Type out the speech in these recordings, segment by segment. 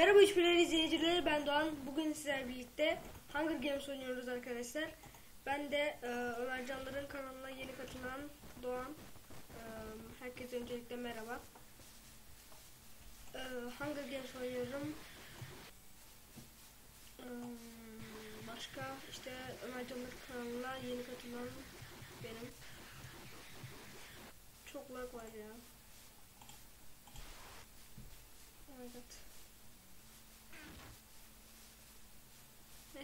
Merhaba üçbiler izleyicileri ben Doğan. Bugün sizlerle birlikte Hunger Games oynuyoruz arkadaşlar. Ben de e, Ömer Canlar'ın kanalına yeni katılan Doğan. E, herkese öncelikle merhaba. E, Hunger Games oynuyorum. E, başka işte Ömer Canlar'ın kanalına yeni katılan benim. Çok lag var ya. Oh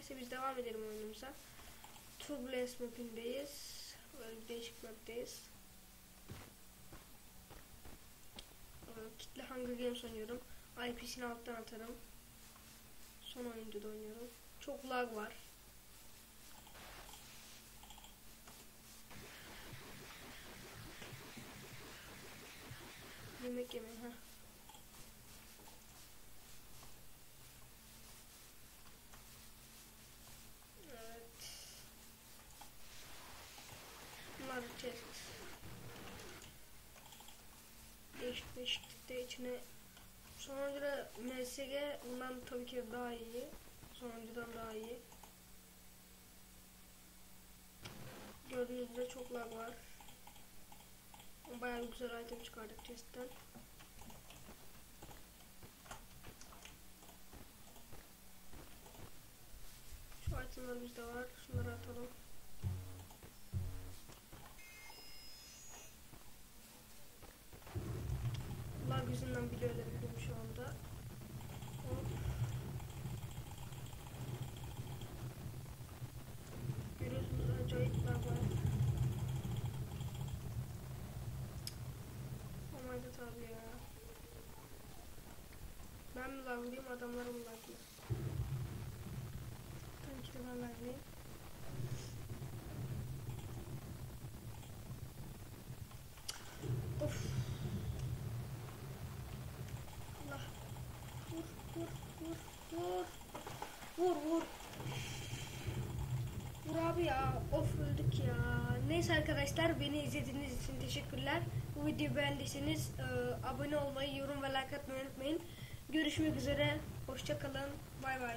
Neyse biz devam edelim oyunumuza. Turbulence mapindeyiz. Böyle değişik mapteyiz. Ee, Kitle Hunger Games oynuyorum. IP'sini alttan atarım. Son oyunda da oynuyorum. Çok lag var. Yemek yemeyin ha. Evet. Değişik de içine sonuncuda MSG bundan tabii ki daha iyi. Sonuncudan daha iyi. Gördüğünüz gibi çok lag var. Bayağı güzel item çıkardık chest'ten. Şu itemler bizde var. Abi ya. Ben mi laglıyım adamlar mı laglı? Tabii ki de ben laglıyım. Of. Allah. Vur vur vur vur. Vur vur. Vur abi ya. Of öldük ya. Neyse arkadaşlar beni izlediğiniz için teşekkürler. Bu videoyu beğendiyseniz e, abone olmayı, yorum ve like atmayı unutmayın. Görüşmek üzere. Hoşçakalın. Bay bay.